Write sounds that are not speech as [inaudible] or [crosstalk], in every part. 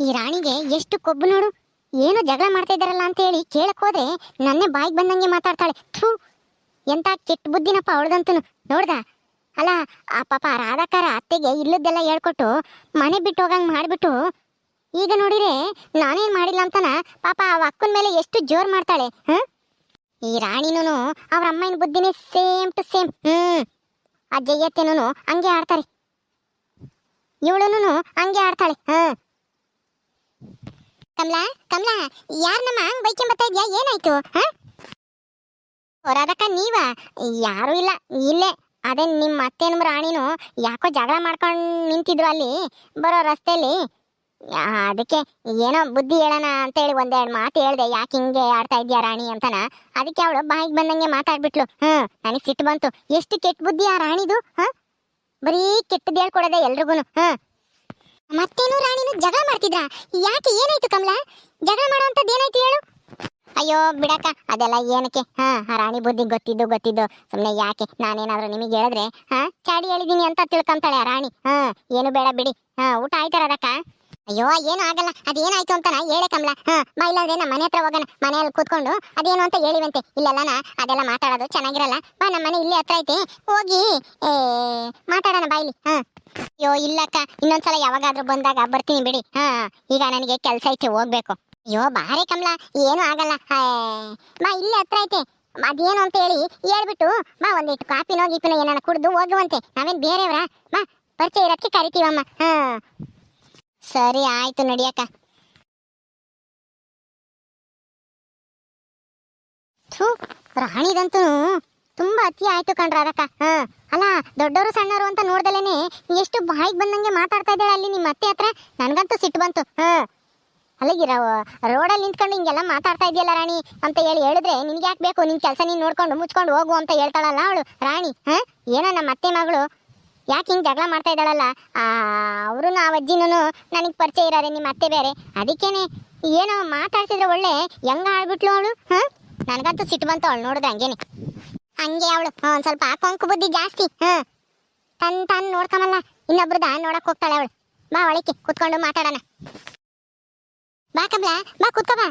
ಈ ರಾಣಿಗೆ ಎಷ್ಟು ಕೊಬ್ಬು ನೋಡು. ಏನು ಜಗಳ ಮಾಡ್ತಾ ಇದ್ದಾರಲ್ಲ ಅಂತ ಹೇಳಿ ಕೇಳಕ್ ಹೋದ್ರೆ ನನ್ನೇ ಬಾಯಿಗೆ ಬಂದಂಗೆ ಮಾತಾಡ್ತಾಳೆ. ಥೂ, ಎಂತ ಕೆಟ್ಟ ಬುದ್ಧಿನಪ್ಪ ಅವಳದಂತೂ ನೋಡ್ದ? ಅಲ್ಲ, ಆ ಪಾಪ ರಾಧಾಕಾರ ಅತ್ತೆಗೆ ಇಲ್ಲದ್ದೆಲ್ಲ ಹೇಳ್ಕೊಟ್ಟು ಮನೆ ಬಿಟ್ಟು ಹೋಗಂಗೆ ಮಾಡಿಬಿಟ್ಟು, ಈಗ ನೋಡಿರೆ ನಾನೇನ್ ಮಾಡಿಲ್ಲ ಅಂತನ ಪಾಪ ಆ ಅಕ್ಕನ ಮೇಲೆ ಎಷ್ಟು ಜೋರು ಮಾಡ್ತಾಳೆ, ಹ? ಈ ರಾಣಿನೂ ಅವ್ರ ಅಮ್ಮನ ಬುದ್ಧಿನೇ ಸೇಮ್ ಟು ಸೇಮ್. ಹ್ಞೂ ಆ ಜಯ್ಯತ್ತೆನೂ ಹಂಗೆ ಆಡ್ತಾರೆ. ಇವಳೂನು ಹಂಗೆ ಆಡ್ತಾಳೆ, ಹ? ಕಮಲಾ ಕಮಲಾ, ಯಾರ್ ನಮ್ಮ ಹಂಗ್ ಬೈಕೊಂಬತ್ತಾ ಇದ್ಯಾ? ಏನಾಯ್ತು, ಹ? ಹೊರದಕ್ಕ ನೀವ? ಯಾರು ಇಲ್ಲ, ಇಲ್ಲೇ. ಅದೇ ನಿಮ್ಮ ಅತ್ತೇನು ರಾಣಿನು ಯಾಕೋ ಜಗಳ ಮಾಡ್ಕೊಂಡು ನಿಂತಿದ್ರು ಅಲ್ಲಿ, ಬರೋ ರಸ್ತೆಯಲ್ಲಿ ಅದಕ್ಕೆ ಏನೋ ಬುದ್ಧಿ ಹೇಳೋಣ ಅಂತೇಳಿ ಒಂದೆರಡು ಮಾತು ಹೇಳ್ದೆ, ಯಾಕೆ ಹಿಂಗೆ ಆಡ್ತಾ ಇದ್ಯಾ ರಾಣಿ ಅಂತನ. ಅದಕ್ಕೆ ಅವಳು ಬಾಯಿಗೆ ಬಂದಂಗೆ ಮಾತಾಡ್ಬಿಟ್ಲು, ಹ್ಮ್, ನನಗೆ ಸಿಟ್ಟು ಬಂತು. ಎಷ್ಟು ಕೆಟ್ಟ ಬುದ್ಧಿ ಆ ರಾಣಿದು, ಹ? ಬರೀ ಕೆಟ್ಟದ್ದು ಹೇಳ್ಕೊಡೋದೆ ಎಲ್ರಿಗೂ ಹ? ಮತ್ತೇನು ರಾಣಿನು ಜಗಳ ಮಾಡ್ತಿದ್ರಾ? ಯಾಕೆ ಏನಾಯ್ತು ಕಮಲಾ? ಜಗಳ ಮಾಡುವಂತದ್ದು ಏನಾಯ್ತು ಹೇಳು. ಅಯ್ಯೋ ಬಿಡಕ್ಕ ಅದೆಲ್ಲ ಏನಕ್ಕೆ? ಹಾ ರಾಣಿ ಬುದ್ಧಿ ಗೊತ್ತಿದ್ದು ಗೊತ್ತಿದ್ದು. ಸುಮ್ಮನೆ ಯಾಕೆ? ನಾನೇನಾದ್ರೂ ನಿಮಗೆ ಹೇಳಿದ್ರೆ ಹಾ ಚಾಡಿ ಹೇಳಿದೀನಿ ಅಂತ ತಿಳ್ಕೊಂತಾಳೆ ರಾಣಿ. ಹಾ ಏನು ಬೇಡ ಬಿಡಿ. ಹಾ ಊಟ ಆಯ್ತಾರ ಅದಕ್ಕ ಅಯ್ಯೋ ಏನು ಆಗಲ್ಲ. ಅದೇನಾಯ್ತು ಅಂತ ಹೇಳೆ ಕಮಲ. ಹಾ ಬಾ ಇಲ್ಲಾಂದ್ರೆ ನಮ್ಮ ಮನೆ ಹತ್ರ ಹೋಗೋಣ. ಮನೆಯಲ್ಲಿ ಕೂತ್ಕೊಂಡು ಅದೇನು ಅಂತ ಹೇಳಿವಂತೆ. ಇಲ್ಲೆಲ್ಲ ಅದೆಲ್ಲ ಮಾತಾಡೋದು ಚೆನ್ನಾಗಿರಲ್ಲ. ಬಾ ನಮ್ಮ ಮನೆ ಇಲ್ಲೇ ಹತ್ರ ಐತಿ. ಹೋಗಿ ಏ, ಮಾತಾಡೋಣ ಬಾ ಇಲ್ಲಿ ಹಾ. ಅಯ್ಯೋ, ಇಲ್ಲಕ್ಕ, ಇನ್ನೊಂದ್ಸಲ ಯಾವಾಗಾದ್ರೂ ಬಂದಾಗ ಬರ್ತೀನಿ ಬಿಡಿ. ಹಾ, ಈಗ ನನಗೆ ಕೆಲಸ ಐತೆ, ಹೋಗ್ಬೇಕು. ಅಯ್ಯೋ, ಬಾರಿ ಕಮಲ, ಏನು ಆಗಲ್ಲ. ಬಾ ಇಲ್ಲೇ ಹತ್ರ ಐತೆ. ಅದೇನು ಅಂತ ಹೇಳಿ ಹೇಳ್ಬಿಟ್ಟು ಬಾ ಒಂದಿಟ್ಟು ಕಾಪಿನೋ ಗೀಪಿನೋ ಏನಾನ ಕುಡಿದು ಹೋಗುವಂತೆ. ನಾವೇನ್ ಬೇರೆಯವ್ರ? ಬಾ ಪರಿಚಯ ಇರೋದಕ್ಕೆ ಕರಿತೀವಮ್ಮ. ಹಾ. ಸರಿ, ಆಯ್ತು ನಡಿಯಕ್ಕ ಥೂ, ರಾಣಿದಂತೂ ತುಂಬಾ ಅತಿ ಆಯ್ತು ಕಣ್ರ ಅದಕ್ಕ. ಹಾ. ಅಲ್ಲ ದೊಡ್ಡವರು ಸಣ್ಣವರು ಅಂತ ನೋಡ್ದಲೇನೆ ಎಷ್ಟು ಬಾಯಿಗೆ ಬಂದಂಗೆ ಮಾತಾಡ್ತಾ ಇದ್ದಾಳೆ ಅಲ್ಲಿ ನಿಮ್ಮ ಅತ್ತೆ ಹತ್ರ? ನನಗಂತೂ ಸಿಟ್ಟು ಬಂತು. ಹಾ. ಅಲ್ಲಿಗೆ ರೋಡಲ್ಲಿ ನಿಂತ್ಕೊಂಡು ಹಿಂಗೆಲ್ಲ ಮಾತಾಡ್ತಾ ಇದೆಯಲ್ಲ ರಾಣಿ ಅಂತ ಹೇಳಿ ಹೇಳಿದ್ರೆ ನಿನ್ಗೆ ಯಾಕೆ ಬೇಕು? ನಿನ್ ಕೆಲಸ ನೀನು ನೋಡ್ಕೊಂಡು ಮುಚ್ಕೊಂಡು ಹೋಗು ಅಂತ ಹೇಳ್ತಾಳಲ್ಲ ಅವಳು. ರಾಣಿ, ಹಾ? ಏನೋ ನಮ್ಮ ಅತ್ತೆ ಮಗಳು. ಯಾಕೆ ಹಿಂಗೆ ಜಗಳ ಮಾಡ್ತಾ ಇದ್ದಾಳಲ್ಲ? ಅವರು ಆ ಅಜ್ಜಿನೂ ನನಗೆ ಪರಿಚಯ ಇರೋರೆ ನಿಮ್ಮ ಅತ್ತೆ ಬೇರೆ. ಅದಕ್ಕೇನೆ ಏನೋ ಮಾತಾಡ್ಸಿದ್ರೆ ಒಳ್ಳೆ ಹೆಂಗ ಆಡ್ಬಿಟ್ಲು ಅವಳು. ಹಾ? ನನಗಂತೂ ಸಿಟ್ಟು ಬಂತು ಅವಳು ನೋಡಿದ್ರೆ ಹಂಗೇನೆ. ಹಂಗೆ ಅವಳು. ಒಂದು ಸ್ವಲ್ಪ ಕೊಂಕು ಬುದ್ಧಿ ಜಾಸ್ತಿ. ಹಾ ತನ್ ತಾನು ನೋಡ್ಕೊಂಬಲ್ಲ. ಇನ್ನೊಬ್ರದ ನೋಡಕ್ ಹೋಗ್ತಾಳೆ ಅವಳು. ಬಾ ಒಳಕ್ಕೆ ಕುತ್ಕೊಂಡು ಮಾತಾಡೋಣ. ಬಾ ಕಮಲ ಬಾ ಕುತ್ಕೋ ಬಾ.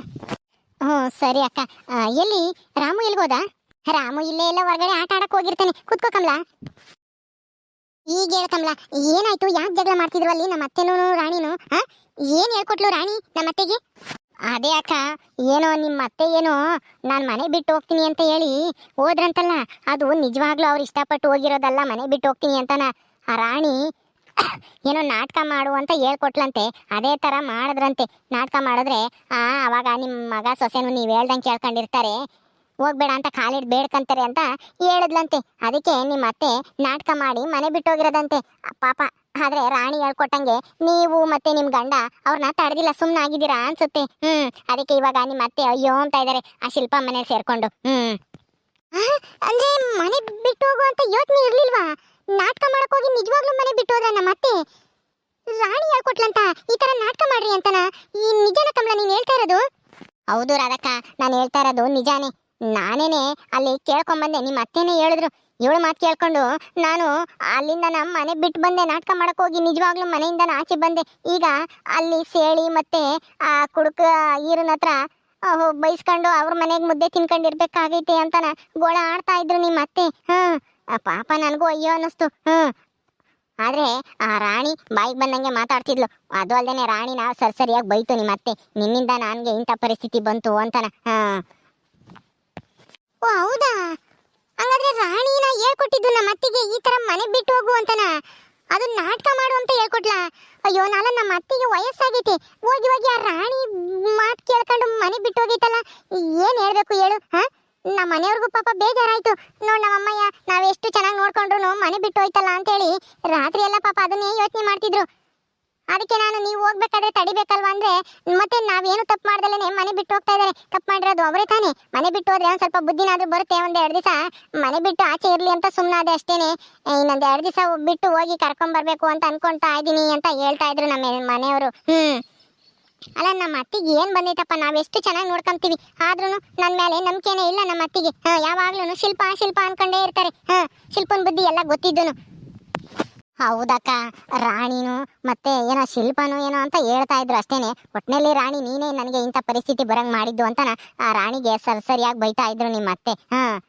ಹ್ಞೂ ಸರಿ ಅಕ್ಕ. ಆ, ಎಲ್ಲಿ? ರಾಮು ಎಲ್ಗೋದ ರಾಮು ಇಲ್ಲೇ ಎಲ್ಲ ಹೊರಗಡೆ ಆಟ ಆಡಕ್ ಹೋಗಿರ್ತಾನೆ. ಕುತ್ಕೋ ಕಮಲ. ಈಗ ಹೇಳ ಕಮಲ ಏನಾಯ್ತು? ಯಾಕೆ ಜಗಳ ಮಾಡ್ತಿದ್ರು ಅಲ್ಲಿ? ನಮ್ಮ ಅತ್ತೆನೂ ರಾಣಿನೂ ಹಾ? ಏನ್ ಹೇಳ್ಕೊಟ್ಲು ರಾಣಿ ನಮ್ಮ ಅತ್ತೆಗೆ ಅದೇ ಅಕ್ಕ, ಏನೋ ನಿಮ್ಮ ಅತ್ತೆ ಏನೋ, ನಾನು ಮನೆ ಬಿಟ್ಟು ಹೋಗ್ತೀನಿ ಅಂತ ಹೇಳಿ ಹೋದ್ರಂತಲ್ಲ, ಅದು ನಿಜವಾಗ್ಲೂ ಅವ್ರು ಇಷ್ಟಪಟ್ಟು ಹೋಗಿರೋದಲ್ಲ, ಮನೆ ಬಿಟ್ಟು ಹೋಗ್ತೀನಿ ಅಂತಾನ. ಆ ರಾಣಿ [coughs] ಏನೋ ನಾಟಕ ಮಾಡು ಅಂತ ಹೇಳ್ಕೊಟ್ಲಂತೆ, ಅದೇ ಥರ ಮಾಡಿದ್ರಂತೆ. ನಾಟಕ ಮಾಡಿದ್ರೆ, ಆ, ಅವಾಗ ನಿಮ್ಮ ಮಗ ಸೊಸೆನೂ ನೀವು ಹೇಳ್ದಂಗೆ ಕೇಳ್ಕೊಂಡಿರ್ತಾರೆ. ಹೋಗ್ಬೇಡ ಅಂತ ಕಾಲಿಡ್ ಬೇಡ್ಕಂತಾರೆ ಅಂತ ಹೇಳಿದ್ಲಂತೆ. ಅದಕ್ಕೆ ನಿಮ್ಮ ಅತ್ತೆ ನಾಟಕ ಮಾಡಿ ಮನೆ ಬಿಟ್ಟೋಗಿರೋದಂತೆ. ಪಾಪ. ಆದ್ರೆ ರಾಣಿ ಹೇಳ್ಕೊಟ್ಟಂಗೆ ನೀವು ಮತ್ತೆ ನಿಮ್ ಗಂಡ ಅವ್ರನ್ನ ತಡೆದಿಲ್ಲ ಸುಮ್ಮನೆ ಆಗಿದ್ದೀರಾ ಅನ್ಸುತ್ತೆ. ಹ್ಮ್ ಅದಕ್ಕೆ ಇವಾಗ ನಿಮ್ಮ ಅತ್ತೆ ಅಯ್ಯೋ ಅಂತ ಇದಾರೆ. ಆ ಶಿಲ್ಪ ಮನೆ ಸೇರ್ಕೊಂಡು. ಹ್ಮ್. ಅಂದ್ರೆ ಮನೆ ಬಿಟ್ಟು ಹೋಗುವಂತ ಯೋಚನೆ ಇರ್ಲಿಲ್ವಾ? ನಾಟಕ ಮಾಡಕ್ ಹೋಗಿ ನಿಜವಾಗ್ಲೂ ಮನೆ ಬಿಟ್ಟು ಹೋದ್ರ ನಮ್ಮ ಅತ್ತೆ? ರಾಣಿ ಹೇಳ್ಕೊಟ್ಲಂತ ಈ ತರ ನಾಟಕ ಮಾಡ್ರಿ ಅಂತನ? ಈ ನಿಜನ ಕಮಲ ನೀನ್ ಹೇಳ್ತಾ ಇರೋದು? ಹೌದು ರಾಧಕ್ಕ ನಾನು ಹೇಳ್ತಾ ಇರೋದು ನಿಜಾನೇ. ನಾನೇನೆ ಅಲ್ಲಿ ಕೇಳ್ಕೊಂಬಂದೆ, ನಿಮ್ಮ ಅತ್ತೆನೇ ಹೇಳಿದ್ರು. ಇವಳು ಮಾತು ಕೇಳ್ಕೊಂಡು, ನಾನು ಅಲ್ಲಿಂದ ನಮ್ಮ ಮನೆ ಬಿಟ್ಟು ಬಂದೆ, ನಾಟಕ ಮಾಡಕ್ಕೆ ಹೋಗಿ, ನಿಜವಾಗ್ಲೂ ಮನೆಯಿಂದ ಆಚೆ ಬಂದೆ. ಈಗ ಅಲ್ಲಿ ಸೇಳಿ ಮತ್ತೆ, ಆ ಕುಡುಕ ಈರನ ಹತ್ರ ಬೈಸ್ಕೊಂಡು ಅವ್ರ ಮನೆಗೆ ಮುದ್ದೆ ತಿನ್ಕೊಂಡಿರ್ಬೇಕಾಗೈತೆ ಅಂತನ ಗೋಳ ಆಡ್ತಾ ಇದ್ರು ನಿಮ್ಮ ಅತ್ತೆ. ಆ, ಪಾಪ ನನಗೂ ಅಯ್ಯೋ ಅನ್ನಿಸ್ತು. ಹ್ಮ್ ಆದ್ರೆ ಆ ರಾಣಿ ಬಾಯಿಗೆ ಬಂದಂಗೆ ಮಾತಾಡ್ತಿದ್ಲು. ಅದು ಅಲ್ದೇನೆ ರಾಣಿ, ನಾವು ಸರಿ ಸರಿಯಾಗಿ ಬೈತು ನಿಮ್ಮ ಅತ್ತೆ. ನಿನ್ನಿಂದ ನನಗೆ ಇಂಥ ಪರಿಸ್ಥಿತಿ ಬಂತು ಅಂತನ. ಹಾ. ಓ, ಹೌದಾ? ಹಂಗಾದ್ರೆ ರಾಣಿನ ಹೇಳ್ಕೊಟ್ಟಿದ್ದು ನಮ್ಮ ಅತ್ತಿಗೆ ಈ ತರ ಮನೆ ಬಿಟ್ಟು ಹೋಗು ಅಂತನ? ಅದು ನಾಟಕ ಮಾಡು ಅಂತ ಹೇಳ್ಕೊಟ್ಲಾ? ಅಯ್ಯೋ ನಾಲ ನಮ್ಮ ಅತ್ತಿಗೆ ವಯಸ್ಸಾಗೈತೆ. ಹೋಗಿ ಹೋಗಿ ಆ ರಾಣಿ ಮಾತು ಕೇಳ್ಕೊಂಡು ಮನೆ ಬಿಟ್ಟು ಹೋಗೈತಲ್ಲ. ಏನ್ ಹೇಳ್ಬೇಕು ಹೇಳು, ಹಾ? ನಮ್ಮ ಮನೆಯವ್ರಿಗೂ ಪಾಪ ಬೇಜಾರಾಯ್ತು. ನೋಡ್ ನಮ್ಮ ಅಮ್ಮಯ್ಯ ನಾವ್ ಎಷ್ಟು ಚೆನ್ನಾಗಿ ನೋಡ್ಕೊಂಡ್ರು ಮನೆ ಬಿಟ್ಟು ಹೋಯ್ತಲ್ಲ ಅಂತೇಳಿ ರಾತ್ರಿ ಎಲ್ಲ ಪಾಪ ಅದನ್ನೇ ಯೋಚನೆ ಮಾಡ್ತಿದ್ರು. ಅದಕ್ಕೆ ನಾನು ನೀವು ಹೋಗ್ಬೇಕಾದ್ರೆ ತಡಿಬೇಕಲ್ವಾ ಅಂದ್ರೆ ಮತ್ತೆ ನಾವೇನು ತಪ್ಪು ಮಾಡ್ದಲೇನೆ ಮನೆ ಬಿಟ್ಟು ಹೋಗ್ತಾ ಇದಾರೆ ತಪ್ಪು ಮಾಡಿರೋದು ಅವರೇ ತಾನೇ. ಮನೆ ಬಿಟ್ಟು ಹೋದ್ರೆ ಒಂದ್ ಸ್ವಲ್ಪ ಬುದ್ಧಿನಾದ್ರೂ ಬರುತ್ತೆ, ಒಂದು ಎರಡು ದಿವಸ. ಮನೆ ಬಿಟ್ಟು ಆಚೆ ಇರ್ಲಿ ಅಂತ ಸುಮ್ಮನಾದೆ ಅಷ್ಟೇನೆ. ಇನ್ನೊಂದ್ ಎರಡು ದಿವಸ ಬಿಟ್ಟು ಹೋಗಿ ಕರ್ಕೊಂಡ್ ಬರ್ಬೇಕು ಅಂತ ಅನ್ಕೊಂತಾ ಇದ್ದೀನಿ ಅಂತ ಹೇಳ್ತಾ ಇದ್ರು ನಮ್ಮ ಮನೆಯವರು. ಹ್ಮ್. ಅಲ್ಲ, ನಮ್ಮ ಅತ್ತಿಗೆ ಏನ್ ಬಂದೈತಪ್ಪ? ನಾವ್ ಎಷ್ಟು ಚೆನ್ನಾಗಿ ನೋಡ್ಕೊಂತೀವಿ. ಆದ್ರೂ ನನ್ನ ಮೇಲೆ ನಂಬಿಕೆನೇ ಇಲ್ಲ ನಮ್ಮ ಅತ್ತಿಗೆ. ಯಾವಾಗ್ಲೂ ಶಿಲ್ಪ ಶಿಲ್ಪ ಅನ್ಕೊಂಡೇ ಇರ್ತಾರೆ. ಹಾ, ಶಿಲ್ಪನ್ ಬುದ್ಧಿ ಎಲ್ಲ ಗೊತ್ತಿದ್ದುನು. ಹೌದಕ್ಕ, ರಾಣಿನು ಮತ್ತೆ ಏನೋ ಶಿಲ್ಪನು ಏನೋ ಅಂತ ಹೇಳ್ತಾ ಇದ್ರು ಅಷ್ಟೇನೆ. ಒಟ್ಟಿನಲ್ಲಿ ರಾಣಿ, ನೀನೇ ನನಗೆ ಇಂಥ ಪರಿಸ್ಥಿತಿ ಬರಂಗ್ ಮಾಡಿದ್ದು ಅಂತನ ಆ ರಾಣಿಗೆ ಸರ್ ಸರಿಯಾಗಿ ಬೈತಾ ಇದ್ರು ನಿಮ್ಮ ಅತ್ತೆ. ಹಾ,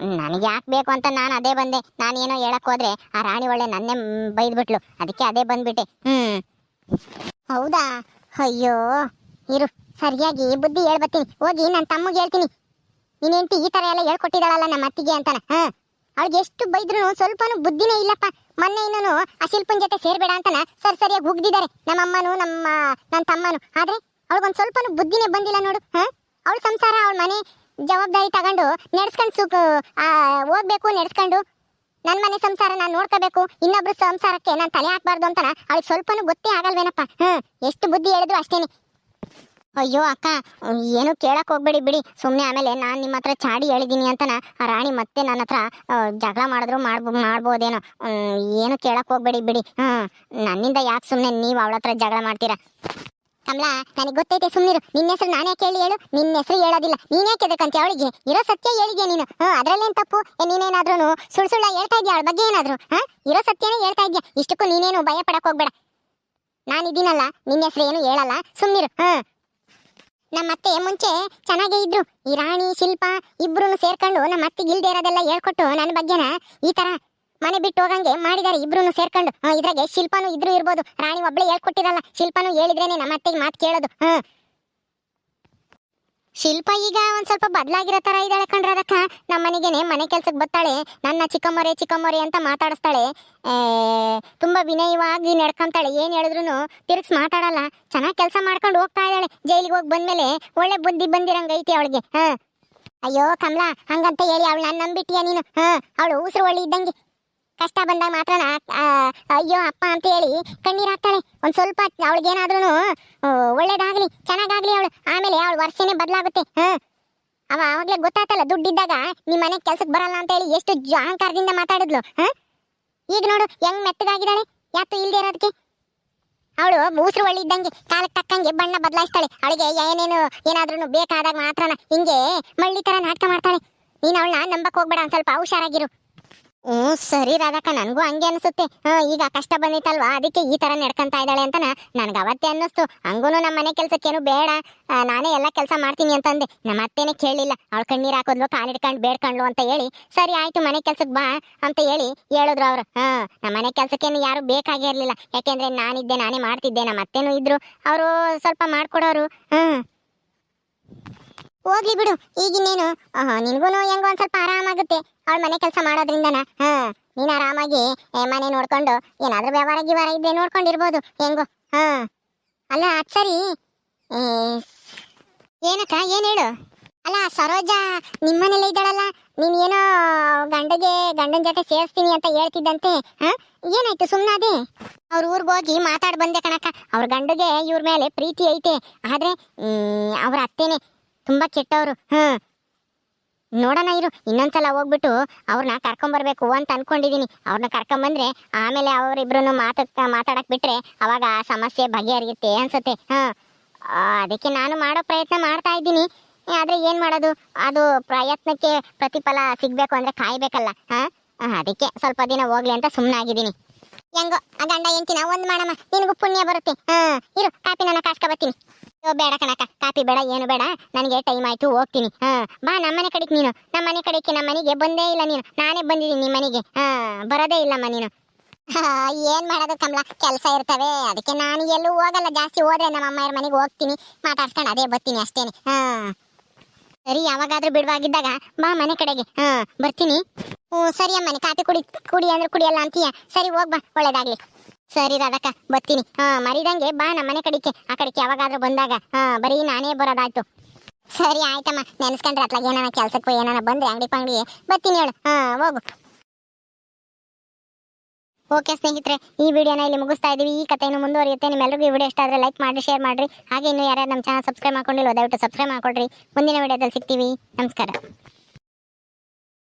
ನನಗೆ ಯಾಕೆ ಬೇಕು ಅಂತ ನಾನು ಅದೇ ಬಂದೆ. ನಾನೇನೋ ಹೇಳಕ್ ಹೋದ್ರೆ ಆ ರಾಣಿ ಒಳ್ಳೆ ನನ್ನೇ ಬೈದ್ಬಿಟ್ಲು. ಅದಕ್ಕೆ ಅದೇ ಬಂದ್ಬಿಟ್ಟೆ. ಹ್ಮ್. ಹೌದಾ? ಅಯ್ಯೋ, ಇರು, ಸರಿಯಾಗಿ ಬುದ್ಧಿ ಹೇಳ್ಬತ್ತೀನಿ. ಹೋಗಿ ನನ್ನ ತಮ್ಮಗೆ ಹೇಳ್ತೀನಿ. ನೀನೇಂತಿ ಈ ತರ ಎಲ್ಲ ಹೇಳ್ಕೊಟ್ಟಿದ್ದಾಳಲ್ಲ ನಮ್ಮ ಅತ್ತಿಗೆ ಅಂತಾನೆ. ಹಾ. ಅವಳಿಗೆ ಎಷ್ಟು ಬೈದ್ರು ಸ್ವಲ್ಪನೂ ಬುದ್ಧಿನೇ ಇಲ್ಲಪ್ಪ. ಮೊನ್ನೆ ಇನ್ನೂ ಆ ಶಿಲ್ಪನ್ ಜೊತೆ ಸೇರ್ಬೇಡ ಅಂತನ ಸರ್ ಸರಿಯಾಗಿ ಹುಗ್ದಿದ್ದಾರೆ ನಮ್ಮ ಅಮ್ಮನು ನಮ್ಮ ನನ್ನ ತಮ್ಮನು. ಆದ್ರೆ ಅವಳಿಗೊಂದು ಸ್ವಲ್ಪನೂ ಬುದ್ಧಿನೇ ಬಂದಿಲ್ಲ ನೋಡು ಹ ಅವಳ ಸಂಸಾರ, ಅವಳ ಮನೆ ಜವಾಬ್ದಾರಿ ತಗೊಂಡು ನಡ್ಸ್ಕೊಂಡು ಸುಖ ಹೋಗ್ಬೇಕು, ನಡ್ಸ್ಕೊಂಡು ನನ್ನ ಮನೆ ಸಂಸಾರ ನಾನು ನೋಡ್ಕೋಬೇಕು, ಇನ್ನೊಬ್ರು ಸಂಸಾರಕ್ಕೆ ನಾನು ತಲೆ ಹಾಕ್ಬಾರ್ದು ಅಂತ ಅವಳಿಗೆ ಸ್ವಲ್ಪನೂ ಗೊತ್ತೇ ಆಗಲ್ವೇನಪ್ಪ, ಹ್ಮ್? ಎಷ್ಟು ಬುದ್ಧಿ ಹೇಳಿದ್ರು ಅಷ್ಟೇನೆ. ಅಯ್ಯೋ ಅಕ್ಕ ಏನು ಕೇಳಕ್ ಹೋಗ್ಬೇಡಿ ಬಿಡಿ. ಸುಮ್ಮನೆ ಆಮೇಲೆ ನಾನು ನಿಮ್ಮ ಹತ್ರ ಚಾಡಿ ಹೇಳಿದ್ದೀನಿ ಅಂತನ, ಆ ರಾಣಿ ಮತ್ತೆ ನನ್ನ ಹತ್ರ ಜಗಳ ಮಾಡಿದ್ರು ಮಾಡ್ಬೋ, ಮಾಡ್ಬೋದೇನೋ. ಏನು ಕೇಳಕ್ ಹೋಗ್ಬೇಡಿ ಬಿಡಿ. ಹ್ಮ್, ನನ್ನಿಂದ ಯಾಕೆ ಸುಮ್ಮನೆ ನೀವು ಅವಳ ಹತ್ರ ಜಗಳ ಮಾಡ್ತೀರಾ? ಕಮಲಾ, ನನಗೆ ಗೊತ್ತೈತೆ ಸುಮ್ಮನಿರು ನಿನ್ನ ಹೆಸರು ನಾನೇ ಕೇಳಿ ಹೇಳು ನಿನ್ನ ಹೆಸರು ಹೇಳೋದಿಲ್ಲ. ನೀನೇ ಕೆದಕಂತೆ ಅವಳಿಗೆ ಇರೋ ಸತ್ಯ ಹೇಳಿದ್ಯಾ ನೀನು? ಹ್ಮ್, ಅದರಲ್ಲೇನು ತಪ್ಪು? ನೀನೇನಾದ್ರೂ ಸುಳ್ಳು ಸುಳ್ಳ ಹೇಳ್ತಾ ಇದ್ಯಾ? ಅವಳ ಬಗ್ಗೆ ಏನಾದರೂ? ಹಾಂ, ಇರೋ ಸತ್ಯನೇ ಹೇಳ್ತಾ ಇದೆಯಾ? ಇಷ್ಟಕ್ಕೂ ನೀನೇನು ಭಯ ಪಡಕ್ಕೆ ಹೋಗ್ಬೇಡ ನಾನಿದ್ದೀನಲ್ಲ ನಿನ್ನ ಹೆಸರು ಏನು ಹೇಳಲ್ಲ. ಸುಮ್ಮನಿರು ಹ್ಮ್ ನಮ್ಮ ಅತ್ತೆ ಮುಂಚೆ ಚೆನ್ನಾಗೇ ಇದ್ರು. ಈ ರಾಣಿ, ಶಿಲ್ಪ ಇಬ್ರು ಸೇರ್ಕೊಂಡು ನಮ್ಮ ಅತ್ತಿಗೆ ಇಲ್ದೇ ಇರೋದೆಲ್ಲ ಹೇಳ್ಕೊಟ್ಟು ನನ್ನ ಬಗ್ಗೆನ ಈ ತರ ಮನೆ ಬಿಟ್ಟು ಹೋಗಂಗೆ ಮಾಡಿದಾರೆ ಇಬ್ರು ಸೇರ್ಕೊಂಡು. ಇದ್ರಾಗೆ ಶಿಲ್ಪನು ಇದ್ರು ಇರ್ಬೋದು. ರಾಣಿ ಒಬ್ಳೆ ಹೇಳ್ಕೊಟ್ಟಿರಲ್ಲ. ಶಿಲ್ಪನು ಹೇಳಿದ್ರೇನೆ ನಮ್ಮ ಅತ್ತೆಗೆ ಮಾತು ಕೇಳೋದು. ಹಾ. ಶಿಲ್ಪ ಈಗ ಒಂದ್ ಸ್ವಲ್ಪ ಬದಲಾಗಿರೋ ತರ ಇದ್ದಾಳೆ ಕಣ್ರದಕ್ಕ ನಮ್ಮ ಮನೆಗೇನೆ, ಮನೆ ಕೆಲ್ಸಕ್ಕೆ ಬರ್ತಾಳೆ. ನನ್ನ ಚಿಕ್ಕಮ್ಮರೆ ಚಿಕ್ಕಮ್ಮರೆ ಅಂತ ಮಾತಾಡಿಸ್ತಾಳೆ. ತುಂಬಾ ವಿನಯವಾಗಿ ನಡ್ಕೊಂತಾಳೆ. ಏನ್ ಹೇಳಿದ್ರು ತಿರುಗ್ಸ್ ಮಾತಾಡಲ್ಲ. ಚೆನ್ನಾಗಿ ಕೆಲಸ ಮಾಡ್ಕೊಂಡು ಹೋಗ್ತಾ ಇದ್ದಾಳೆ. ಜೈಲಿಗೆ ಹೋಗಿ ಬಂದ್ಮೇಲೆ ಒಳ್ಳೆ ಬುದ್ಧಿ ಬಂದಿರಂಗೈತಿ ಅವಳಿಗೆ. ಹಾ. ಅಯ್ಯೋ ಕಮಲಾ, ಹಂಗಂತ ಹೇಳಿ ಅವಳು ನನ್ನ ನಂಬಿಟ್ಟಿಯ ನೀನು? ಹಾ, ಅವಳು ಉಸಿರು ಒಳ್ಳೆ ಇದ್ದಂಗೆ. ಕಷ್ಟ ಬಂದಾಗ ಮಾತ್ರ ಅಯ್ಯೋ, ಅಪ್ಪ ಅಂತ ಹೇಳಿ ಕಣ್ಣೀರ್ ಹಾಕ್ತಾಳೆ. ಒಂದ್ ಸ್ವಲ್ಪ ಅವಳಿಗೇನಾದ್ರೂ ಒಳ್ಳೇದಾಗ್ಲಿ, ಚೆನ್ನಾಗಾಗ್ಲಿ ಅವಳು. ಆಮೇಲೆ ಅವಳು ವರ್ಷನೇ ಬದಲಾಗುತ್ತೆ, ಹ. ಅವ ಅವಾಗ್ಲೇ ಗೊತ್ತಾಗ್ತಲ್ಲ ದುಡ್ಡಿದ್ದಾಗ ನಿಮ್ಮ ಮನೆ ಕೆಲ್ಸಕ್ಕೆ ಬರಲ್ಲ ಅಂತ ಹೇಳಿ ಎಷ್ಟು ಅಹಂಕಾರದಿಂದ ಮಾತಾಡಿದ್ಲು, ಹಾ. ಈಗ ನೋಡು, ಹೆಂಗ್ ಮೆತ್ತಗಾಗಿದ್ದಾಳೆ ಯಾತು ಇಲ್ದೇ ಇರೋದಕ್ಕೆ. ಅವಳು ಉಸಿರು ಒಳ್ಳೆ ಇದ್ದಂಗೆ ಕಾಲಕ್ಕೆ ತಕ್ಕಂಗೆ ಬಣ್ಣ ಬದಲಾಯಿಸ್ತಾಳೆ. ಅವಳಿಗೆ ಏನೇನು ಏನಾದ್ರೂ ಬೇಕಾದಾಗ ಮಾತ್ರನ ಹಿಂಗೆ ಮಳ್ಳಿ ತರ ನಾಟಕ ಮಾಡ್ತಾಳೆ. ನೀನ್ ಅವಳನ್ನ ನಂಬಕ್ ಹೋಗ್ಬೇಡ, ಒಂದ್ ಸ್ವಲ್ಪ ಹುಷಾರಾಗಿರು. ಹ್ಞೂ, ಸರಿ ರಾಧಕ್ಕ ನನಗೂ ಹಂಗೆ ಅನಿಸುತ್ತೆ. ಹಾ, ಈಗ ಕಷ್ಟ ಬಂದಿತ್ತಲ್ವಾ ಅದಕ್ಕೆ ಈ ತರ ನಡ್ಕೊಂತ ಇದ್ದಾಳೆ ಅಂತ ನನಗೆ ಅವತ್ತೇ ಅನ್ನಿಸ್ತು. ಹಂಗೂ ನಮ್ಮ ಮನೆ ಕೆಲಸಕ್ಕೇನು ಬೇಡ. ನಾನೇ ಎಲ್ಲ ಕೆಲಸ ಮಾಡ್ತೀನಿ ಅಂತಂದೆ. ನಮ್ಮ ಅತ್ತೇನೆ ಕೇಳಿಲ್ಲ. ಅವಳು ಕಣ್ಣೀರು ಹಾಕೋದ್ಲು ಕಾಲಿಡ್ಕೊಂಡು ಬೇಡ್ಕೊಂಡ್ಲು ಅಂತ ಹೇಳಿ, ಸರಿ ಆಯ್ತು ಮನೆ ಕೆಲ್ಸಕ್ಕೆ ಬಾ ಅಂತ ಹೇಳಿ ಹೇಳಿದ್ರು ಅವ್ರು. ಹಾ, ನಮ್ಮ ಮನೆ ಕೆಲಸಕ್ಕೇನು ಯಾರು ಬೇಕಾಗಿರ್ಲಿಲ್ಲ ಯಾಕೆಂದ್ರೆ ನಾನಿದ್ದೆ, ನಾನೇ ಮಾಡ್ತಿದ್ದೆ, ನಮ್ಮ ಅತ್ತೆನೂ ಇದ್ರು. ಅವರು ಸ್ವಲ್ಪ ಮಾಡ್ಕೊಡೋರು. ಹ್ಮ್ ಹೋಗ್ಲಿ ಬಿಡು. ಈಗಿನ್ನೇನು? ನಿನ್ಗೂ ಹೆಂಗೋ ಒಂದ್ ಸ್ವಲ್ಪ ಆರಾಮಾಗುತ್ತೆ. ಅವಳ ಮನೆ ಕೆಲಸ ಮಾಡೋದ್ರಿಂದನ. ಹಾ, ನೀನ್ ಆರಾಮಾಗಿ ಮನೆ ನೋಡ್ಕೊಂಡು, ಏನಾದ್ರೂ ವ್ಯವಹಾರ ಗಿವಾರ ಇದ್ರೆ ನೋಡ್ಕೊಂಡಿರ್ಬೋದು. ಹೆಂಗೋ, ಹಾ. ಅಲ್ಲ ಅದ್ ಸರಿ ಏನಕ್ಕ, ಏನ್ ಹೇಳು? ಅಲ್ಲ, ಸರೋಜ ನಿಮ್ಮನೇಲೆ ಇದ್ದಾಳಲ್ಲ? ನೀನ್ ಏನೋ ಗಂಡಗೆ, ಗಂಡನ ಜೊತೆ ಸೇರಿಸ್ತೀನಿ ಅಂತ ಹೇಳ್ತಿದ್ದಂತೆ. ಹಾ, ಏನಾಯ್ತು ಅದೇ ಅವ್ರ ಊರಿಗೆ ಹೋಗಿ ಮಾತಾಡ್ ಬಂದೆ ಕಣಕ್ಕ. ಅವ್ರ ಗಂಡಗೆ ಇವ್ರ ಮೇಲೆ ಪ್ರೀತಿ ಐತೆ. ಆದ್ರೆ ಅವ್ರ ಅತ್ತೆನೆ ತುಂಬಾ ಕೆಟ್ಟವ್ರು ಹ್ಮ್ ನೋಡೋಣ ಇರು, ಇನ್ನೊಂದ್ಸಲ ಹೋಗ್ಬಿಟ್ಟು ಅವ್ರನ್ನ ಕರ್ಕೊಂಬರ್ಬೇಕು ಅಂತ ಅನ್ಕೊಂಡಿದೀನಿ. ಅವ್ರನ್ನ ಕರ್ಕೊಂಬಂದ್ರೆ ಆಮೇಲೆ ಅವರಿಬ್ರು ಮಾತ, ಮಾತಾಡಕ್ ಬಿಟ್ರೆ ಅವಾಗ ಆ ಸಮಸ್ಯೆ ಬಗೆಹರಿಯುತ್ತೆ ಅನ್ಸುತ್ತೆ, ಹಾ. ಅದಕ್ಕೆ ನಾನು ಮಾಡೋ ಪ್ರಯತ್ನ ಮಾಡ್ತಾ ಇದ್ದೀನಿ. ಆದ್ರೆ ಏನ್ ಮಾಡೋದು? ಅದು ಪ್ರಯತ್ನಕ್ಕೆ ಪ್ರತಿಫಲ ಸಿಗ್ಬೇಕು ಅಂದ್ರೆ ಕಾಯ್ಬೇಕಲ್ಲ, ಹಾ. ಅದಕ್ಕೆ ಸ್ವಲ್ಪ ದಿನ ಹೋಗ್ಲಿ ಅಂತ ಸುಮ್ಮನಾಗಿದ್ದೀನಿ ಹೆಂಗೋ, ಆ ಗಂಡ ಎಂತಿನ ಒಂದ್ ಮಾಡಮ್ಮ, ನಿನಗೂ ಪುಣ್ಯ ಬರುತ್ತೆ, ಹಾ. ಇರು ಕಾಪಿ ನನ್ನ ಕಾಸ್ಕ ಬರ್ತೀನಿ. ಬೇಡ ಕಣಕ ಕಾಪಿ ಬೇಡ, ಏನು ಬೇಡ. ನನಗೆ ಟೈಮ್ ಆಯ್ತು, ಹೋಗ್ತೀನಿ. ಹಾ, ಬಾ ನಮ್ಮನೆ ಕಡೆಗೆ ನೀನು. ನಮ್ಮ ಮನೆ ಕಡೆಗೆ ನಮ್ಮ ಮನೆಗೆ ಬಂದೇ ಇಲ್ಲ ನೀನು. ನಾನೇ ಬಂದಿದ್ದೀನಿ ನಿಮ್ಮ ಮನೆಗೆ. ಹಾ, ಬರೋದೇ ಇಲ್ಲಮ್ಮ ನೀನು. ಏನ್ ಮಾಡೋದು ಕಮಲ? ಕೆಲಸ ಇರ್ತವೆ. ಅದಕ್ಕೆ ನಾನು ಎಲ್ಲೂ ಹೋಗಲ್ಲ. ಜಾಸ್ತಿ ಹೋದ್ರೆ ನಮ್ಮ ಅಮ್ಮಯ್ಯರ ಮನೆಗೆ ಹೋಗ್ತೀನಿ. ಮಾತಾಡ್ಸ್ಕೊಂಡು ಅದೇ ಬರ್ತೀನಿ ಅಷ್ಟೇನೆ. ಹಾ. ಸರಿ, ಯಾವಾಗಾದ್ರೂ ಬಿಡುವಾಗಿದ್ದಾಗ ಬಾ ಮನೆ ಕಡೆಗೆ. ಹಾ, ಬರ್ತೀನಿ. ಹ್ಞೂ ಸರಿ ಅಮ್ಮನೆ, ಕಾಫಿ ಕುಡಿ ಕುಡಿ ಅಂದ್ರೆ ಕುಡಿಯಲ್ಲ ಅಂತೀಯ? ಸರಿ, ಹೋಗ್ ಬಾ. ಒಳ್ಳೇದಾಗ್ಲಿ. ಸರಿ ರಾಧಕ್ಕ, ಬರ್ತೀನಿ. ಹಾ, ಮರಿದಂಗೆ ಬಾ ನಮ್ಮ ಮನೆ ಕಡೆಗೆ. ಆ ಕಡೆಗೆ ಯಾವಾಗಾದ್ರೂ ಬಂದಾಗ. ಹಾ, ಬರೀ ನಾನೇ ಬರೋದಾಯ್ತು. ಸರಿ ಆಯ್ತಮ್ಮ, ನೆನ್ಸ್ಕೊಂಡ್ರೆ ಅತ್ಲಾಗ ಏನಾನ ಕೆಲ್ಸಕ್ಕೂ ಏನಾನ ಬಂದ್ರೆ ಅಂಗಡಿ ಪಂಗಡಿ. ಬರ್ತೀನಿ ಹೇಳು. ಹಾ, ಹೋಗು. ಓಕೆ ಸ್ನೇಹಿತರೆ, ಈ ವಿಡಿಯೋನ ಇಲ್ಲಿ ಮುಗಿಸ್ತಾ ಇದೀವಿ ಈ ಕಥೆಯನ್ನು ಮುಂದುವರಿಯುತ್ತೆ. ನಿಮ್ಮೆಲ್ಲರಿಗೂ ಈ ವಿಡಿಯೋ ಇಷ್ಟ ಆದರೆ ಲೈಕ್ ಮಾಡಿ ಶೇರ್ ಮಾಡಿರಿ. ಹಾಗೆ ಇನ್ನೂ ಯಾರ್ಯಾರು ನಮ್ಮ ಚಾನಲ್ ಸಬ್ಸ್ಕ್ರೈಬ್ ಮಾಡ್ಕೊಂಡಿಲ್ಲ ದಯವಿಟ್ಟು ಸಬ್ಸ್ಕ್ರೈಬ್ ಮಾಡ್ಕೊಳ್ರಿ ಮುಂದಿನ ವಿಡಿಯೋದಲ್ಲಿ ಸಿಗ್ತೀವಿ. ನಮಸ್ಕಾರ.